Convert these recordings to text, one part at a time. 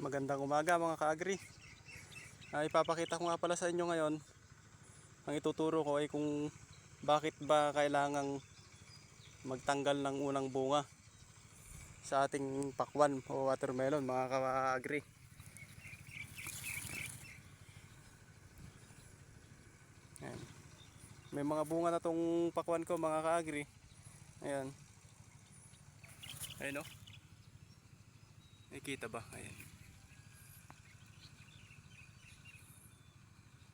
Magandang umaga mga kaagri. Ah, ipapakita ko nga pala sa inyo ngayon. Ang ituturo ko ay kung bakit ba kailangang magtanggal ng unang bunga sa ating pakwan o watermelon mga kaagri. Ayan. May mga bunga na tong pakwan ko mga kaagri. Ayan. Ayan o. Nakikita ba? Ayan.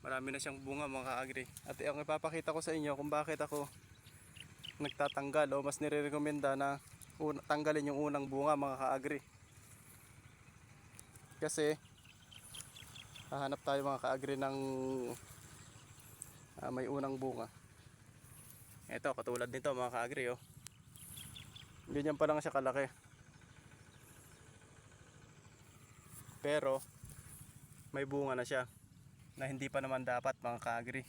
Marami na siyang bunga mga kaagri. At ang ipapakita ko sa inyo kung bakit ako nagtatanggal o mas nire-recommenda na tanggalin yung unang bunga mga kaagri. Kasi hahanap tayo mga kaagri ng ah, may unang bunga. Ito katulad nito mga kaagri oh. Ganyan pa lang siya kalaki. Pero may bunga na siya na hindi pa naman dapat mga kaagri.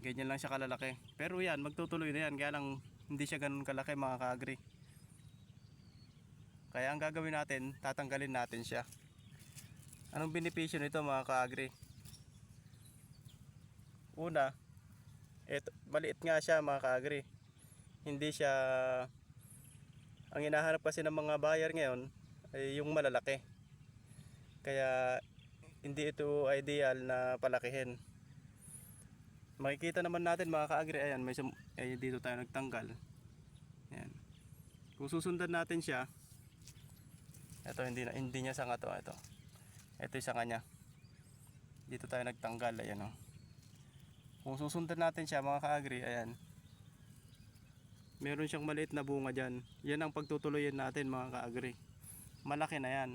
Ganyan lang siya kalalaki. Pero yan, magtutuloy na yan. Kaya lang hindi siya ganun kalaki mga kaagri. Kaya ang gagawin natin, tatanggalin natin siya. Anong benepisyo nito mga kaagri? Una, eto, maliit nga siya mga kaagri. Hindi siya ang hinahanap kasi ng mga buyer ngayon ay yung malalaki. Kaya hindi ito ideal na palakihin. Makikita naman natin mga kaagri, ayan, may sum- ay, dito tayo nagtanggal. Ayan. Kung susundan natin siya, ito hindi na hindi niya sanga to, ito. Ito yung sanga niya. Dito tayo nagtanggal, ayan oh. Kung susundan natin siya mga kaagri, ayan. Meron siyang maliit na bunga diyan. Yan ang pagtutuloyin natin mga kaagri. Malaki na yan.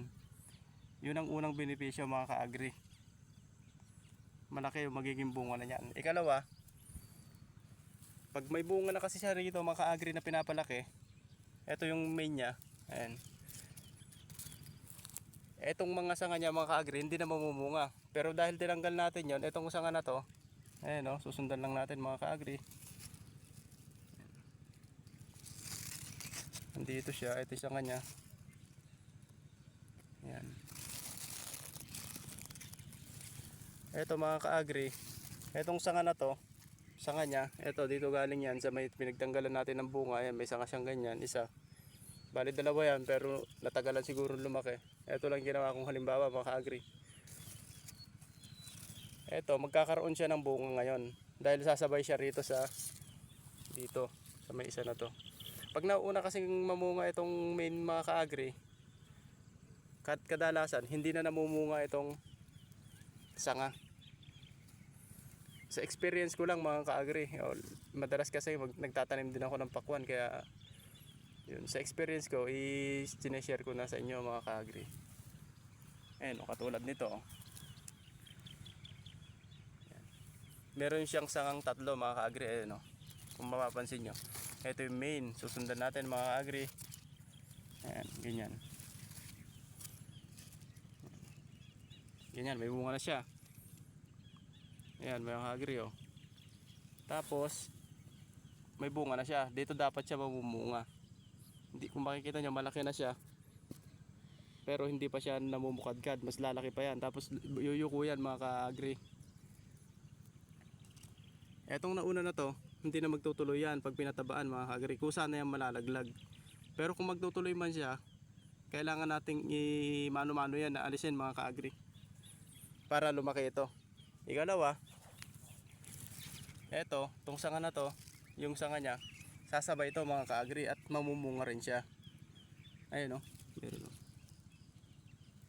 Yun ang unang benepisyo mga kaagri. Malaki yung magiging bunga na yan. Ikalawa, pag may bunga na kasi siya rito mga kaagri na pinapalaki, ito yung main niya. Ayan. Etong mga sanga niya mga kaagri, hindi na mamumunga. Pero dahil tinanggal natin yon, etong sanga na to, ayan o, susundan lang natin mga kaagri. Nandito siya, ito yung sanga niya. Ayan. Ito mga kaagri, etong sanga na to, sanga niya, ito dito galing yan sa may pinagtanggalan natin ng bunga, ayan may sanga siyang ganyan, isa. Bali dalawa yan pero natagalan siguro lumaki. Ito lang ginawa kong halimbawa mga kaagri. Ito, magkakaroon siya ng bunga ngayon dahil sasabay siya rito sa dito sa may isa na to. Pag nauna kasing mamunga itong main mga kaagri, kad kadalasan hindi na namumunga itong sanga. Sa experience ko lang mga kaagri, madalas kasi mag, nagtatanim din ako ng pakwan kaya yun, sa experience ko, i-share ko na sa inyo mga kaagri. Ayan, o, katulad nito. Meron siyang sangang tatlo mga kaagri. Ayan, o. Kung mapapansin nyo. Ito yung main. Susundan natin mga kaagri. Ayan, ganyan. Ganyan, may bunga na siya. Ayan, may kaagri, oh. Tapos, may bunga na siya. Dito dapat siya mamumunga. Hindi, kung makikita nyo, malaki na siya. Pero hindi pa siya namumukadkad. Mas lalaki pa yan. Tapos yuyuko yan mga ka-agri. Etong nauna na to, hindi na magtutuloy yan pag pinatabaan mga ka-agri. Kusa na yan malalaglag. Pero kung magtutuloy man siya, kailangan nating i-mano-mano yan na alisin mga ka-agri. Para lumaki ito. Ikalawa, eto, tong sanga na to, yung sanga niya, sasabay ito mga ka-agri at mamumunga rin siya. Ayun oh, meron oh.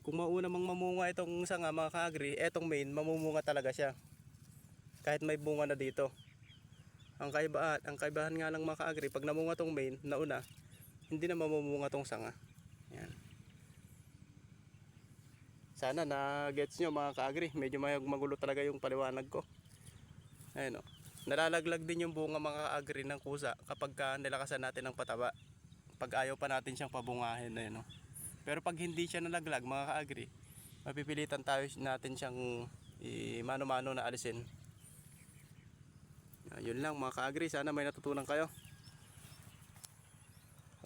Kung mauna mang mamunga itong sanga mga ka-agri, etong main mamumunga talaga siya. Kahit may bunga na dito. Ang kaibahan, ang kaibahan nga lang mga ka-agri, pag namunga tong main, nauna, hindi na mamumunga tong sanga. Yan. Sana na gets nyo mga ka-agri, medyo may magulo talaga yung paliwanag ko. Ayun oh. Nalalaglag din yung bunga mga agri ng kusa kapag ka nilakasan natin ng pataba. Pag ayaw pa natin siyang pabungahin ayun no. Pero pag hindi siya nalaglag mga kaagri, mapipilitan tayo natin siyang i-mano-mano na alisin. Ah, Yun lang mga kaagri, sana may natutunan kayo.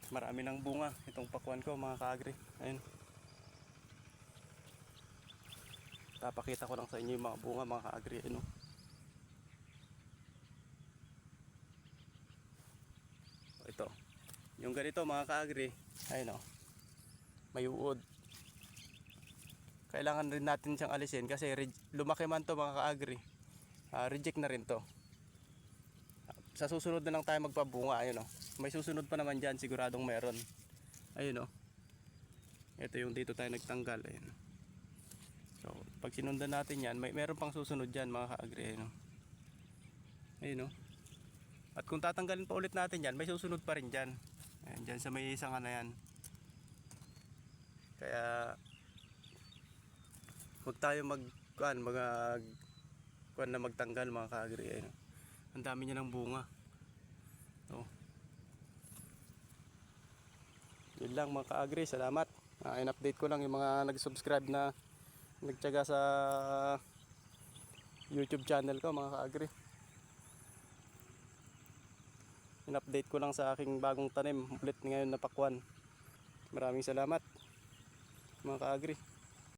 Marami ng bunga itong pakwan ko mga kaagri. Ayun. Papakita ko lang sa inyo yung mga bunga mga ka-agri. Ano. Ito. Yung ganito mga ka-agri. Ayun o. May uod. Kailangan rin natin siyang alisin kasi lumaki man to mga ka-agri. Ah, reject na rin to. Sa susunod na lang tayo magpabunga. Ayun o. May susunod pa naman dyan. Siguradong meron. Ayun o. Ito yung dito tayo nagtanggal. Ayun. So, pag sinundan natin yan, may meron pang susunod dyan mga ka-agri. Ayun o. Ayun o. At kung tatanggalin pa ulit natin yan, may susunod pa rin dyan. Ayan, dyan sa may isang ano yan. Kaya, huwag tayo mag, kuan, mga, kuan na magtanggal mga ka-agri. Ayun o. Ang dami niya ng bunga. Oh. Yun lang mga ka-agri. Salamat. Ah, in-update ko lang yung mga nag-subscribe na nagtyaga sa YouTube channel ko mga ka-agri. In-update ko lang sa aking bagong tanim ulit ngayon na pakwan. Maraming salamat mga ka-agri.